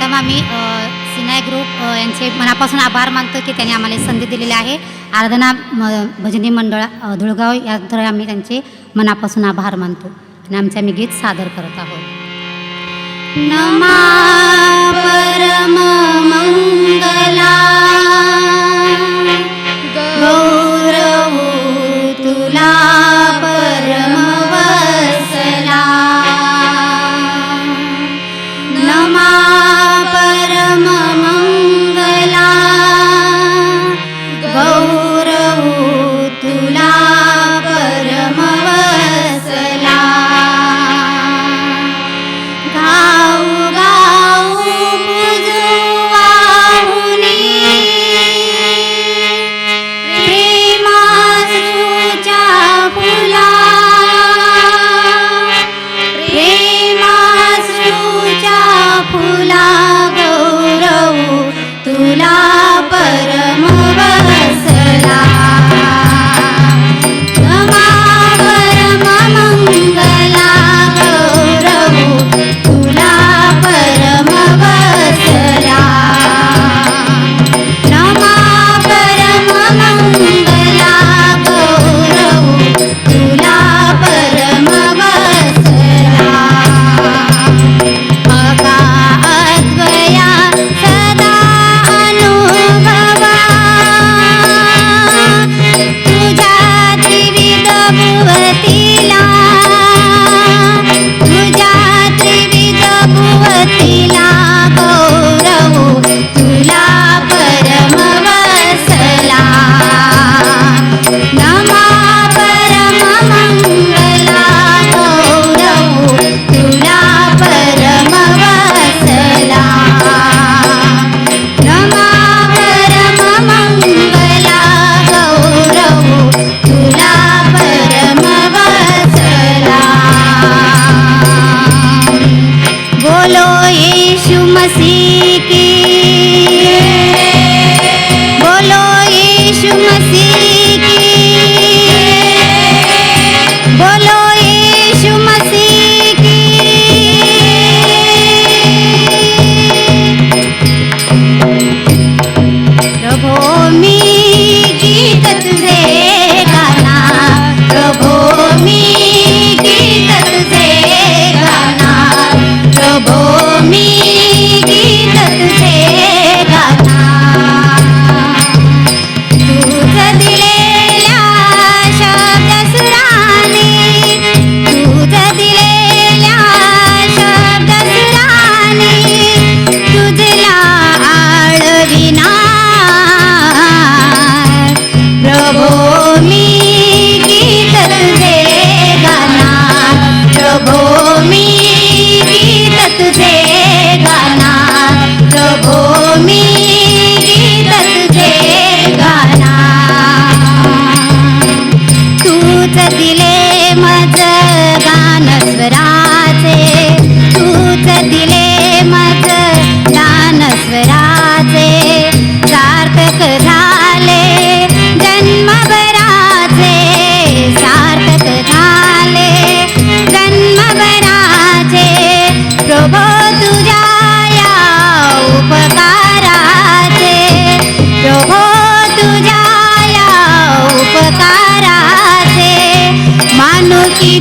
प्रथम आम्ही सिनाय ग्रुप यांचे मनापासून आभार मानतो की त्यांनी आम्हाला संधी दिलेली आहे. आराधना भजनी मंडळ धुळगाव याद्वारे आम्ही त्यांचे मनापासून आभार मानतो आणि आमचे आम्ही गीत सादर करत आहोत. नमा शुभ नसीब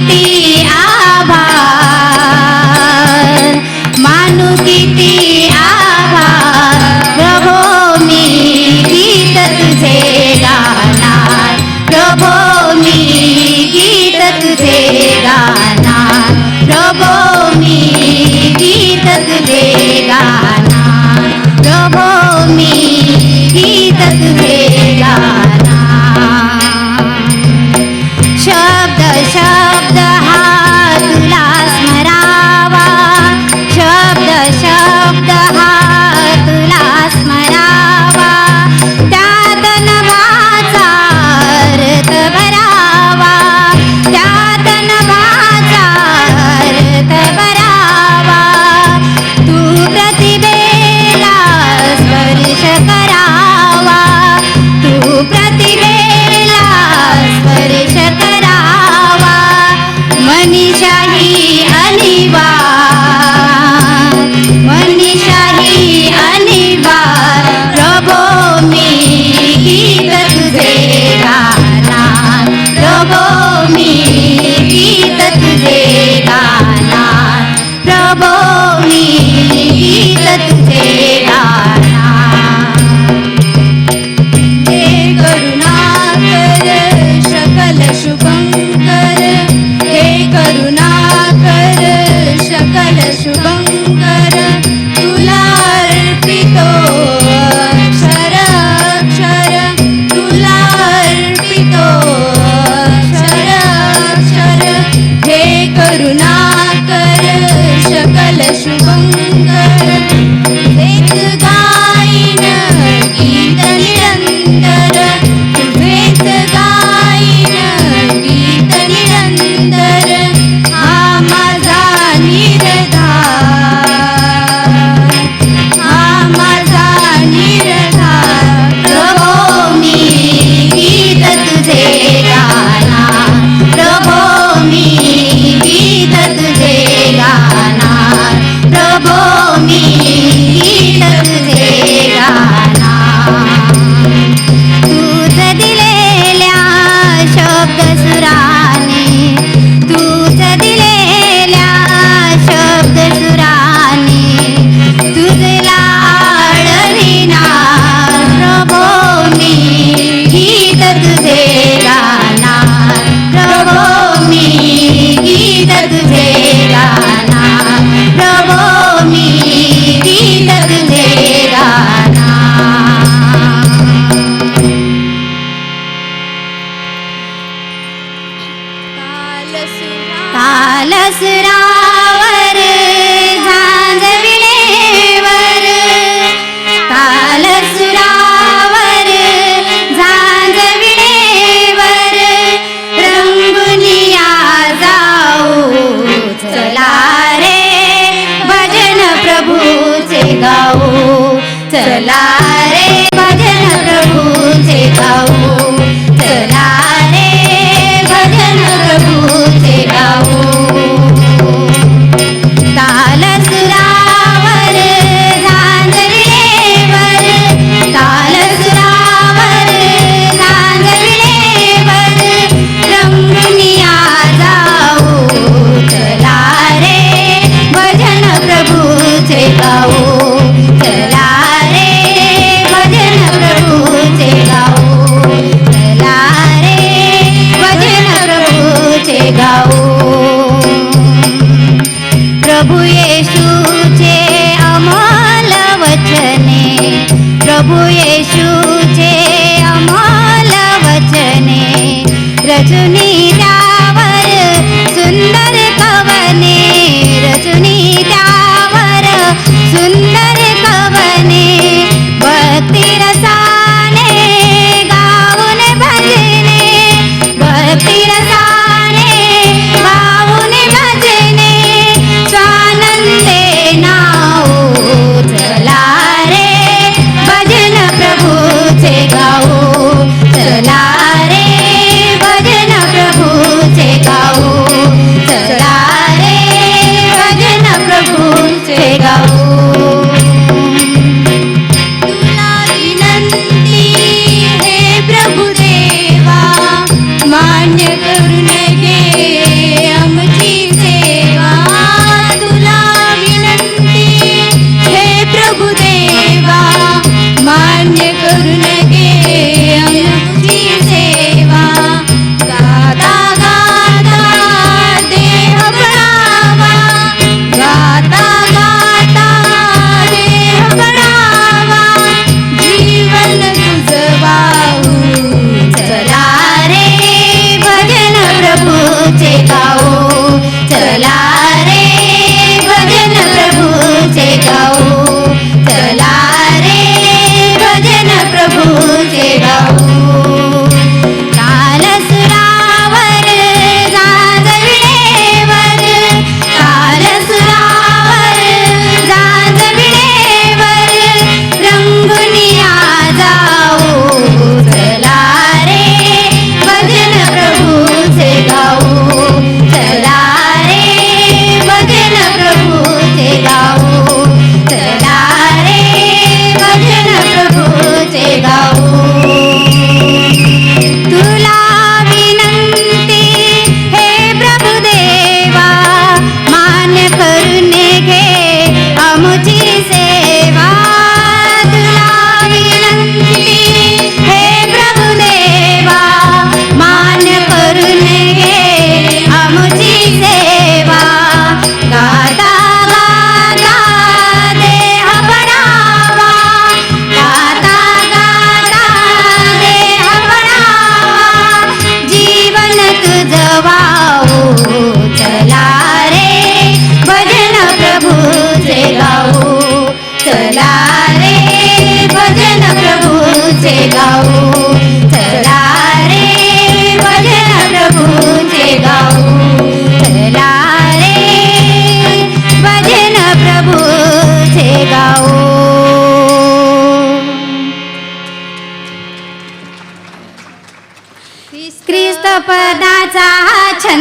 ti. கருணா रजनी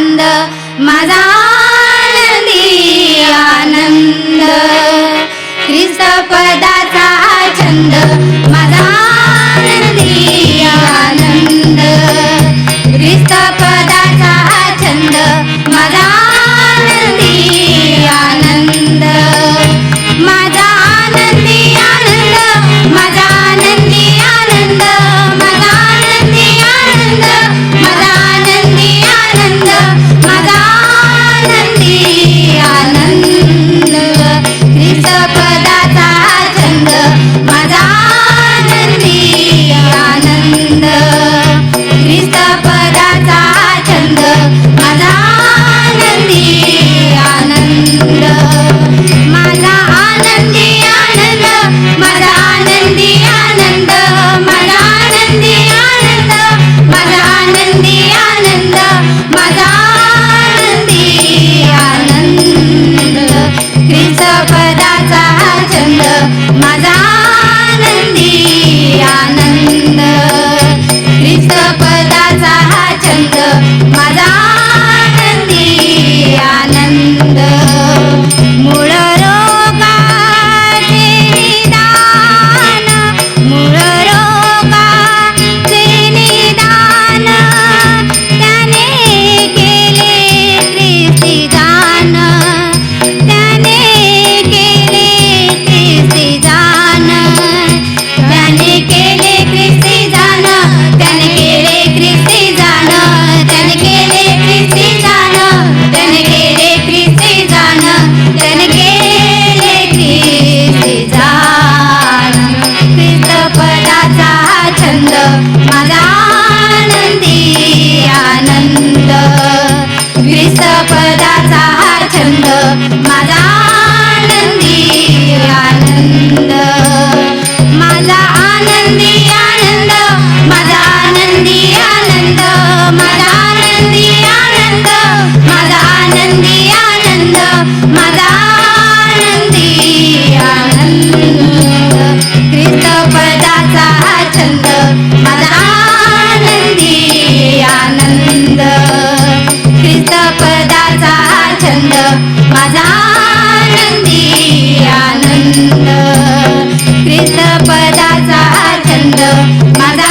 आनंद माझा आनंदी आनंद. ख्रिस्तपद माझा आनंद आनंदी. आनंद माझा आनंदी आनंद. माझा आनंद आनंदी. आनंद हा छंद. माझा आनंद छंद. माझा